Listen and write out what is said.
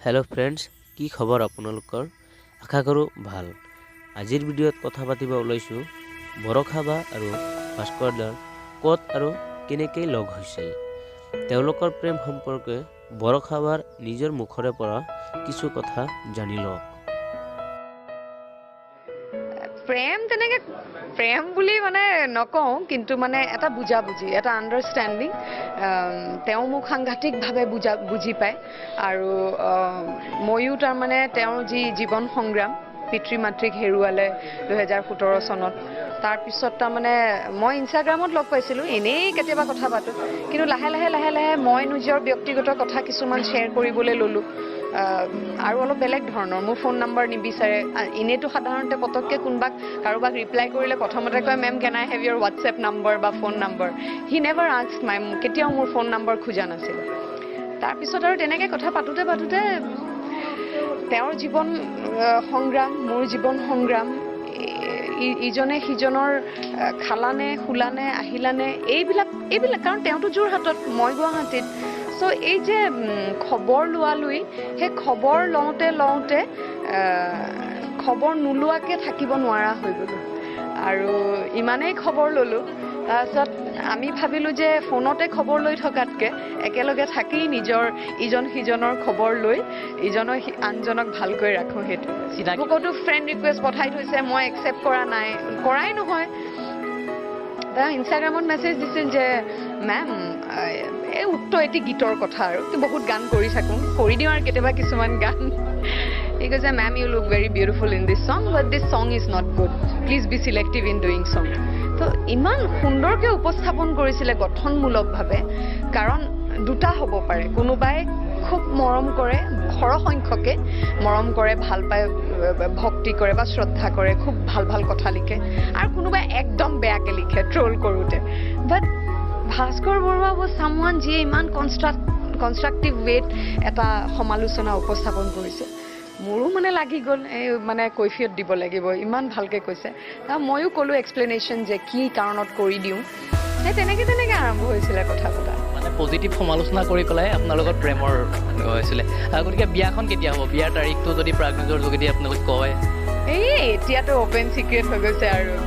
Hello friends কি খবৰ আপোনালোকৰ? আশা কৰোঁ ভালো। আজিৰ ভিডিঅ'ত কথা পাতিব ওলাইছোঁ, বৰষা বা আৰু ভাস্কৰ দাৰ ক'ত আৰু কেনেকৈ লগ হৈছিল। তেওঁলোকৰ প্ৰেম সম্পৰ্কে বৰষা বাৰ নিজৰ মুখৰে পৰা কিছু কথা জানি লওক। প্ৰেম তেনেকে প্ৰেম বুলি মানে নকওঁ কিন্তু মানে এটা বুজাবুজি এটা আণ্ডাৰষ্টেণ্ডিং তেওঁ মোক সাংঘাতিকভাৱে বুজা বুজি পায়। আৰু ময়ো তাৰমানে তেওঁৰ যি জীৱন সংগ্ৰাম পিতৃ মাতৃক হেৰুৱালে দুহেজাৰ সোতৰ চনত তাৰপিছত তাৰমানে মই ইনষ্টাগ্ৰামত লগ পাইছিলোঁ এনেই কেতিয়াবা কথা পাতোঁ। কিন্তু লাহে লাহে লাহে লাহে মই নিজৰ ব্যক্তিগত কথা কিছুমান শ্বেয়াৰ কৰিবলৈ ল'লোঁ। আৰু অলপ বেলেগ ধৰণৰ। মোৰ ফোন নম্বৰ নিবিচাৰে। এনেইতো সাধাৰণতে পটককৈ কোনোবাক কাৰোবাক ৰিপ্লাই কৰিলে প্ৰথমতে কয় ma'am can I have your WhatsApp number বা phone number he never ask my কেতিয়াও মোৰ ফোন নম্বৰ খোজা নাছিল। তাৰপিছত আৰু তেনেকৈ কথা পাতোঁতে পাতোঁতে তেওঁৰ জীৱন সংগ্ৰাম মোৰ জীৱন সংগ্ৰাম ইজনে সিজনৰ খালানে শুলানে আহিলানে এইবিলাক এইবিলাক কাৰণ তেওঁতো যোৰহাটত মই গুৱাহাটীত। চ' এই যে খবৰ লোৱালৈ সেই খবৰ লওঁতে লওঁতে খবৰ নোলোৱাকৈ থাকিব নোৱাৰা হৈ গ'লোঁ। আৰু ইমানেই খবৰ ল'লোঁ তাৰপিছত আমি ভাবিলোঁ যে ফোনতে খবৰ লৈ থকাতকৈ একেলগে থাকি নিজৰ ইজন সিজনৰ খবৰ লৈ ইজনৰ সি- আনজনক ভালকৈ ৰাখোঁ সেইটো। চিনাকি ফ্ৰেণ্ড ৰিকুৱেষ্ট পঠাই থৈছে মই একচেপ্ট কৰা নাই কৰাই নহয়। তেওঁ ইনষ্টাগ্ৰামত মেছেজ দিছিল যে মেম এই উক্ত এটি গীতৰ কথা আৰু বহুত গান কৰি থাকোঁ কৰি দিওঁ আৰু কেতিয়াবা কিছুমান গান। সি কৈছে ma'am you look very beautiful in this song but this song is not good please be selective in doing song তো ইমান সুন্দৰকৈ উপস্থাপন কৰিছিলে গঠনমূলকভাৱে কাৰণ দুটা হ'ব পাৰে। কোনোবাই খুব মৰম কৰে সৰহসংখ্যকে মৰম কৰে ভাল পায় ভক্তি কৰে বা শ্ৰদ্ধা কৰে খুব ভাল ভাল কথা লিখে আৰু কোনোবাই একদম বেয়াকৈ লিখে ট্ৰল কৰোঁতে। বাট ভাস্কৰ বৰুৱা was someone যিয়ে ইমান কনষ্ট্ৰাক্ট কনষ্ট্ৰাক্টিভ ৱেত এটা সমালোচনা উপস্থাপন কৰিছে। মোৰো মানে লাগি গ'ল এই মানে কৈফিয়ত দিব লাগিব ইমান ভালকৈ কৈছে। ময়ো ক'লোঁ এক্সপ্লেনেশ্যন যে কি কাৰণত কৰি দিওঁ। সেই তেনেকৈ তেনেকৈ আৰম্ভ হৈছিলে কথা পতা মানে পজিটিভ সমালোচনা কৰি পেলাই আপোনাৰ লগত প্ৰেমৰ হৈছিলে। গতিকে বিয়াখন কেতিয়া হ'ব? বিয়াৰ তাৰিখটো যদি প্ৰাগনিউজৰ যোগেদি আপোনালোকে কয়। এই এতিয়াতো অ'পেন চিক্ৰেট হৈ গৈছে আৰু।